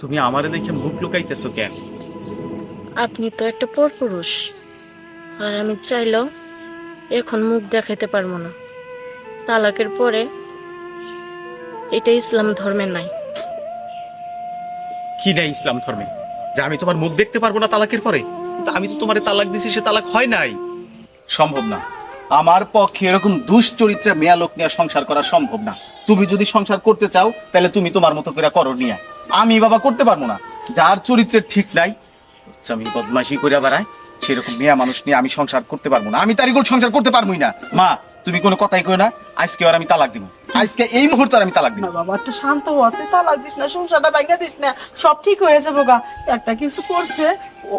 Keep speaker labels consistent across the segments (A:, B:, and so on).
A: তুমি আমারে দেখে মুখ লুকাইতেছো কেন
B: আপনি তো একটা পরপুরুষ। আর আমি চাইলেও এখন মুখ দেখাইতে পারব না। তালাকের পরে এটা ইসলাম ধর্মের নাই।
A: কি নাই ইসলাম ধর্মে? যে আমি তোমার মুখ দেখতে পারব না তালাকের পরে? কিন্তু আমি তো তোমার তালাক দিছি সে তালাক হয় নাই। সম্ভব না। আমার পক্ষে এরকম দুশ্চরিত্রা মেয়া লোক নিয়ে সংসার করা সম্ভব না। তুমি যদি সংসার করতে চাও তাহলে তুমি তোমার মতো করে করো নিয়ে। আমি বাবা করতে পারব না। যার চরিত্রের ঠিক নাই আমি বদমাশি করে বেড়াই সেরকম মেয়া মানুষ নিয়ে আমি সংসার করতে পারব না। আমি তারিগুল সংসার করতে পারবোই না। মা তুমি কোনো কথাই কই না আজকে আর আমি তালাক দিব। আজকে এই মুহূর্তে আমি তালাক দিব।
C: বাবা একটু শান্ত হ তুই তালাক দিস না সংসারটা ভাঙা দিস না সব ঠিক হয়ে যাব গা। একটা কিছু করছে ও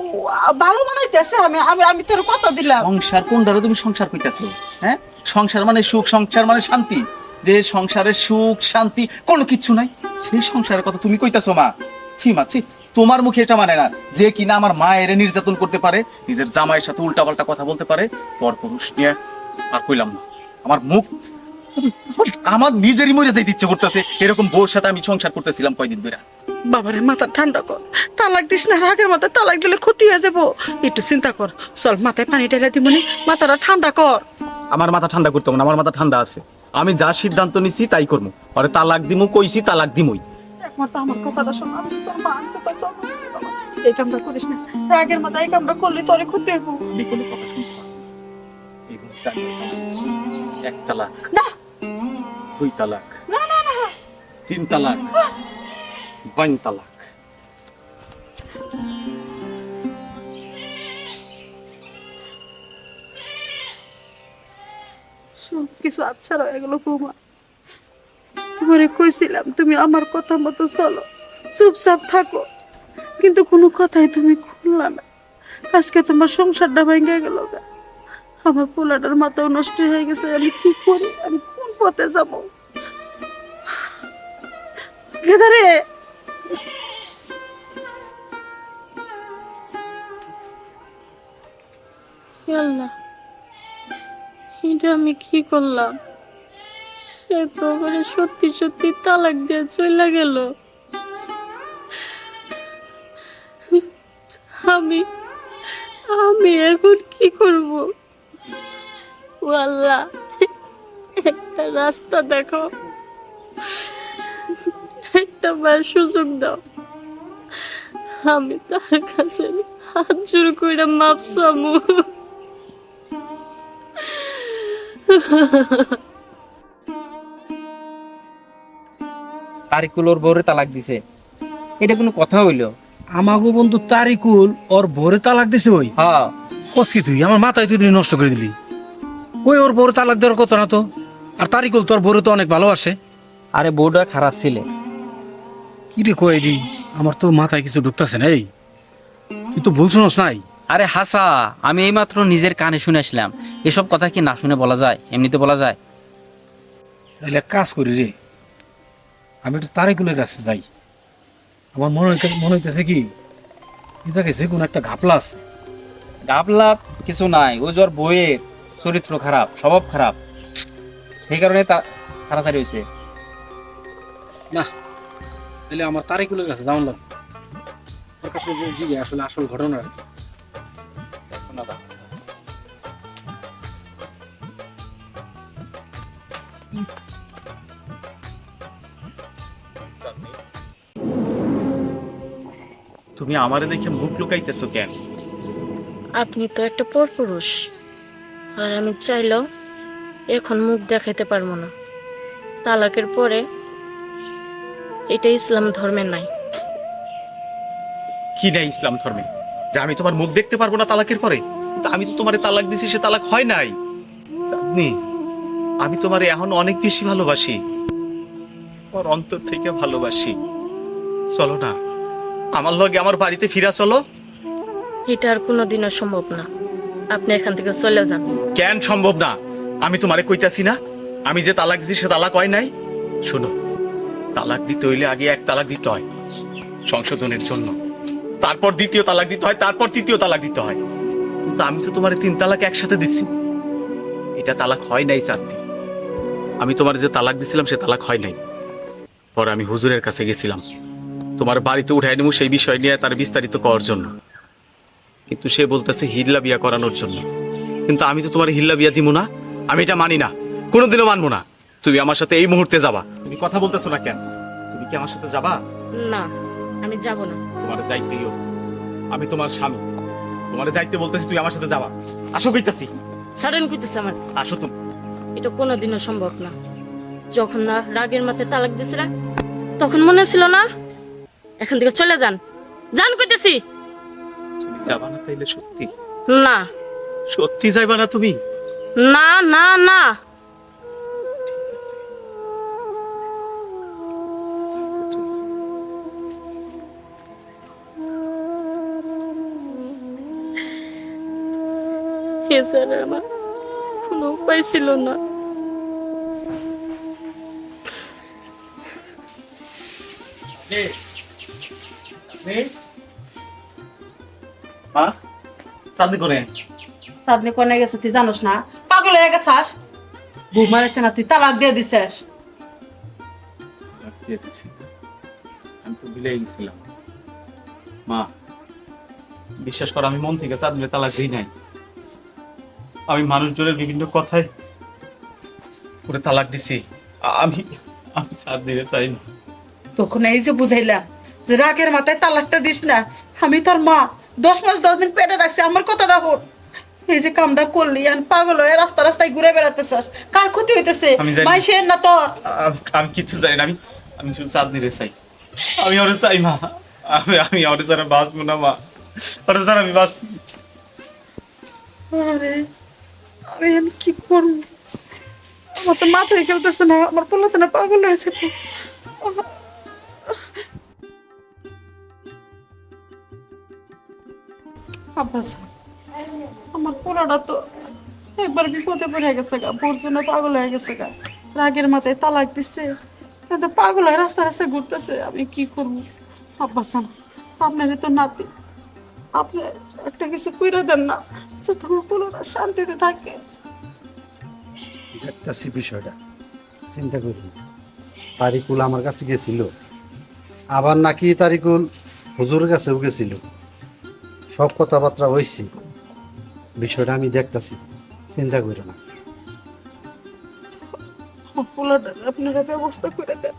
C: ভালো বানাইতেছে আমি আমি আমি তোর কথা দিলাম।
A: সংসার কোন দ্বারা তুমি সংসার কইতাছো? হ্যাঁ? সংসার মানে সুখ সংসার মানে শান্তি। যে সংসারের সুখ শান্তি কোনো কিছু নাই। সেই সংসারের কথা তুমি কইতাছো মা। ছি মা ছি। তোমার মুখে এটা মানে না যে কিনা আমার মায়ের নির্যাতন করতে পারে নিজের জামাইয়ের সাথে উল্টাপাল্টা কথা বলতে পারে পর পুরুষ নিয়ে আর কইলাম না। আমার মুখ আমার নিজেরই মরে যাইতে ইচ্ছে করতেছে। এরকম বউর সাথে আমি সংসার করতেছিলাম কয়দিন ধরে
C: বাবারে মাথা ঠান্ডা কর। তালাক দিস না রাগের মাথায় তালাক দিলে ক্ষতি হয়ে যাব। একটু চিন্তা কর। চল মাথায় পানি ঢেলে দিবনি মাথাটা ঠান্ডা কর।
A: আমার মাথা ঠান্ডা করতে হবে না আমার মাথা ঠান্ডা আছে। আমি যা সিদ্ধান্ত নিছি তাই করব পরে তালাক দিমু কইছি তালাক দিমুই।
C: একবার তো আমার কথাটা শোন আমি তোর মা আমি তো তোর জন্ম দিয়েছি বাবা। এই কামটা করিস না। রাগের মাথায় এই কামটা করলে তোরে ক্ষতি হইব।
A: আমি কোনো কথা শুনতে পারব না। এই মুহূর্তে আমি এক তালাক
C: না।
A: দুই তালাক
C: না না না।
A: তিন তালাক বাইন তালাক।
C: কিছু আচ্ছা রয়ে গেল বৌমা। তোমারে কইছিলাম তুমি আমার কথা মতো চলো, চুপচাপ থাকো। কিন্তু কোনো কথাই তুমি খুললা না। আজকে তোমার সংসারটা ভেঙে গেল। আমার পোলাটার মাথাও নষ্ট হয়ে গেছে, আমি কি করি? আমি কোন পথে যাব? গেদারে
B: আল্লাহ। এটা আমি কি করলাম? সে তো মানে সত্যি সত্যি তালাক দিয়ে চলে গেল। আমি আমি এখন কি করব? আল্লাহ একটা রাস্তা দেখো। একটা বার সুযোগ দাও। আমি তার কাছে হাত জোর করে মাপ
D: তারিকুল ওর বউরে তালাক দিছে। এটা কোনো কথা হইল?
E: আমাগো বন্ধু তারিকুল ওর ভোরে তালাক দিছে ওই
D: হ্যাঁ।
E: কসকি তুই? আমার মাথায় তুই নষ্ট করে দিলি। ওই ওর ভোরে তালাক দেওয়ার কথা না তো? আর তারিকুল তোর ভোরে তো অনেক ভালোবাসে।
D: আরে বউটা খারাপ ছিলে।
E: কি রে কই দি আমার তো মাথায় কিছু ঢুকতেছে না এই। তুই তো ভুল শুনস নাই।
D: আরে হাসা আমি এইমাত্র নিজের কানে শুনে আসলাম। এসব কথা কি না শুনে বলা যায়? এমনিতে বলা যায়।
E: তাহলে এক কাজ করি রে। আমি একটু তারিকুলের কাছে যাই। আমার মনে মনে হইতেছে কি যে কোনো একটা ঘাপলা আছে।
D: ডাবলা কিছু নাই ও জ্বর বইয়ের চরিত্র খারাপ স্বভাব খারাপ। সেই কারণে তা ছাড়াছাড়ি হয়েছে।
E: না তাহলে আমার তারিকুলের কাছে যাওয়ান লাগবে। ওর কাছে যে জিগে আসলে আসল ঘটনা। আর কি।
D: দাও।
A: তুমি আমারে দেখে মুখ লুকাইতেছো কেন?
B: আপনি তো একটা পরপুরুষ। আর আমি চাইলেও এখন মুখ দেখাইতে পারব না। তালাকের পরে এটা ইসলাম ধর্মের নাই।
A: কি নাই ইসলাম ধর্মে? যে আমি তোমার মুখ দেখতে পারব না তালাকের পরে? আমি তো তোমারে তালাক দিছি সে তালাক হয় নাই। আমি তোমারে এখন অনেক বেশি ভালোবাসি। ওর অন্তর থেকে ভালোবাসি। চলো না আমার লগে আমার বাড়িতে ফিরা চলো।
B: এটা আর কোনোদিনও সম্ভব না। আপনি এখান থেকে চলে যান।
A: কেন সম্ভব না? আমি তোমারে কইতাছি না আমি যে তালাক দিছি সে তালাক হয় নাই। শোনো তালাক দিতে হইলে আগে এক তালাক দিতে হয় সংশোধনের জন্য। তারপর দ্বিতীয় তালাক দিতে হয়, তারপর তৃতীয় তালাক দিতে হয়। কিন্তু আমি তো তোমার তিন তালাক একসাথে দিচ্ছি। এটা তালাক হয় নাই চাঁদনি আমি তোমার যে তালাক দিছিলাম, সে তালাক হয় নাই। পরে আমি হুজুরের কাছে গেছিলাম। তোমার বাড়িতে উঠাই নেব সেই বিষয় নিয়ে তার বিস্তারিত করার জন্য। কিন্তু সে বলতেছে, হিল্লা বিয়া করানোর জন্য। কিন্তু আমি তো তোমার হিল্লা বিয়া দিব না, আমি এটা মানি না। কোনোদিনও মানবো না। তুমি আমার সাথে এই মুহূর্তে যাবা। তুমি কথা বলতেছো না কেন? তুমি কি আমার সাথে যাবা?
B: না। আমি যাব না।
A: তোমার যাইতেই হবে। আমি তোমার স্বামী। তোমার যাইতে বলতেছি তুই আমার সাথে যাবা। আসো কইতাছি।
B: সাডেন কইতেছে আমার।
A: আসো তুমি।
B: এটা কোনোদিনও সম্ভব না। যখন না রাগের মাথায় তালাক দিছিলা তখন মনে ছিল না এখান থেকে চলে যান। যান কইতেছি।
A: তুমি যাবা না তাইলে সত্যি?
B: না।
A: সত্যি যাইবা না তুমি?
B: না না না। এছাড়া আমার। কোনো উপায় ছিল না।
A: চাঁদনি
C: কোনে গেছে তুই জানোস না। পাগল হয়ে গেছাস। বউ না তুই তালাক দিয়ে দিছিস।
A: আমি তো ভুলেই গেছিলাম। মা বিশ্বাস কর আমি মন থেকে চাঁদলে তালাক দিই নাই। আমি মানুষজনের বিভিন্ন কথায় করে তালাক দিছি। আমি আমি চাঁদ দিতে চাই না
C: তখন এই যে বুঝাইলাম যে রাগের মাথায় তালাকটা দিস না আমি তোর মা দশ মাস দশ দিন পেটে রাখছি আমার কথাটা হোক এই যে কামটা করলি আর পাগল হয়ে রাস্তা রাস্তায় ঘুরে বেড়াতেছাস কার ক্ষতি হইতেছে?
A: আমি জানি।
C: না তোর।
A: আমি- কিছু জানি না আমি আমি শুধু চাঁদ দিতে চাই। আমি ওরে চাই মা। আমি আমি ওরে ছাড়া বাঁচবো না মা। ওরে ছাড়া আমি বাঁচ
C: আরে। আমি এখন কি করব আমার তো মাথায় খেলতেছে না, আমার পোলাতে না পাগল হয়েছে। আব্বাস আমার পোলাটা তো একবার বিপদে পড়ে গেছে গা পড়ছে না পাগল হয়ে গেছে গা, রাগের মাথায় তালাক দিচ্ছে তো পাগল হয়ে রাস্তা রাস্তায় ঘুরতেছে, আমি কি করব? আব্বাসান আপনারই তো নাতি আপনি একটা কিছু কইরা দেন না যে তোমার পোলাটা শান্তিতে থাকে
F: দেখতেছি বিষয়টা চিন্তা করি তারিকুল আমার কাছে গেছিল আবার নাকি তারিকুল হুজুরের কাছেও গেছিল। সব কথাবার্তা হয়েছে বিষয়টা আমি দেখতাছি চিন্তা করি না।
C: আপনারা ব্যবস্থা করে দেন।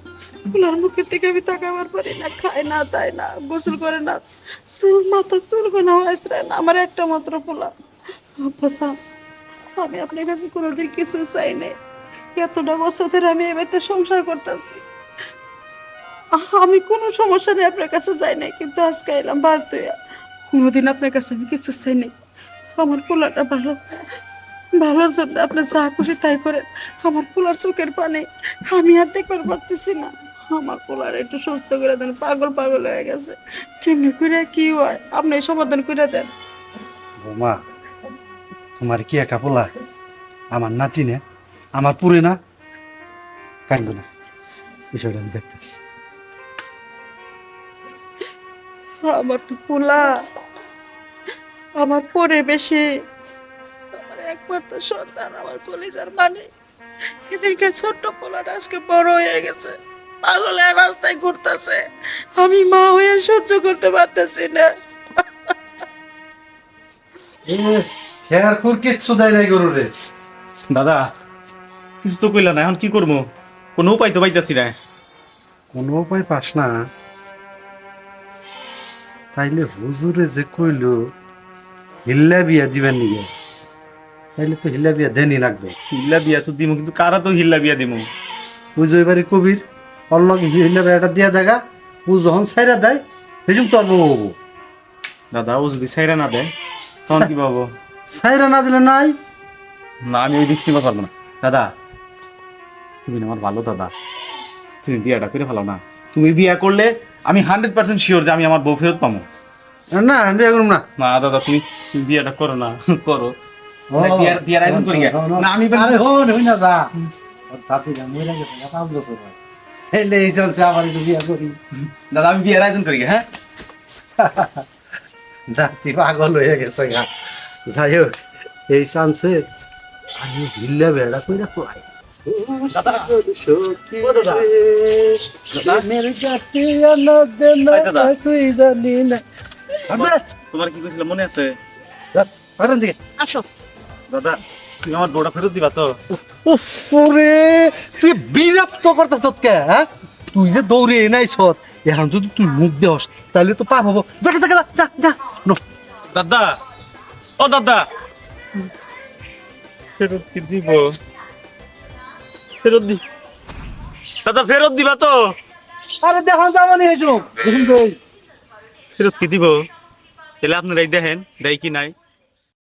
C: পোলার মুখের থেকে আমি তাকাবার পারি না, খায় না তাই না, গোসল করে না। মাথা না আমার একটা মাত্র আব্বাসা আমি আপনার কাছে কোনোদিন কিছু চাই এতটা বছর ধরে আমি সংসার করতেছি। আমি কোনো সমস্যা নেই আপনার কাছে যাই নাই, কিন্তু আজকে এলাম বাড়তে। কোনোদিন আপনার কাছে আমি কিছু চাই নাই। আমার পোলাটা ভালো। ভালোর জন্য আপনি যা খুশি তাই করেন। আমার পোলার চোখের পানে আমি আর দেখবার পারতেছি না। আমার পোলার একটু সুস্থ করে দেন পাগল পাগল হয়ে গেছে। কেমনি করে কি হয়? আপনি সমাধান করে দেন।
F: বৌমা তোমার কি একা পোলা? আমার নাতি নে আমার পুরে না? কান্দ না বিষয়টা আমি দেখতেছি।
C: আমার তো পোলা আমার পরে বেশি। আমার একমাত্র সন্তান আমার কলিজার মানে। এদেরকে ছোট্ট পোলাটা আজকে বড় হয়ে গেছে। পাগল হয়ে রাস্তায় ঘুরতেছে। আমি মা হয়ে সহ্য করতে পারতেছি না।
F: খেয়ার খুর কিচ্ছু দেয় নাই গরু রে
A: দাদা কিছু তো কইলা না এখন কি করব? কোনো উপায় তো পাইতাছি না।
F: কোনো উপায় পাস না। তাইলে হুজুরে যে কইল হিল্লা বিয়া দিবেন নিয়ে তাইলে তো হিল্লা বিয়া দেনি লাগবে।
A: হিল্লা বিয়া তো দিমু কিন্তু কারা তো হিল্লা বিয়া দিমু?
F: পুজো এবারে কবির। অল্লগ হিল্লা বিয়াটা দিয়া দেখা ও যখন সাইরা দেয় সেজম তোর বউ
A: দাদা ও যদি সাইরা না দেয় তখন কি পাবো
F: সাইরা না দিলে নাই
A: না আমি ওই রিক্স নিতে পারব না দাদা তুমি আমার ভালো দাদা তুমি বিয়াটা করে ফেলো না তুমি বিয়া করলে আমি হান্ড্রেড পার্সেন্ট শিওর যে আমি আমার বউ ফেরত পাবো
F: না আমি বিয়া করুম না
A: না দাদা তুমি বিয়াটা করো না করো মানে বিয়ার বিয়ার আয়োজন করি না আমি
F: আরে না যা মরে গেছে পাঁচ বছর হয় এলে এই চলছে আবার একটু বিয়া করি।
A: দাদা আমি বিয়ার আয়োজন করি হ্যাঁ?
F: দাঁতি পাগল হয়ে গেছে গা। যাই হোক এই চান্সে আমি হিল্লা বেড়া কইরা খুয়াই।
A: দাদা। তোমার কি কইছিল মনে আছে?
B: আসো।
A: দাদা। তুমি আমার বউটা ফেরত দিবা তো।
F: ওরে তুই বিরক্ত করতেছ কে হ্যাঁ? তুই যে দৌড়ে নাই সত এখন যদি তুই মুখ দেওস তাহলে তো পাপ হব। যা যা যা, যা নো।
A: দাদা ও দাদা। ফেরত কি দিব? ফেরত দি। দাদা ফেরত দিবা তো।
F: আরে দেখুন যাবানি এসব দেখুন
A: ফেরত কি দিব? তাহলে আপনারাই দেখেন দেয় কি নাই।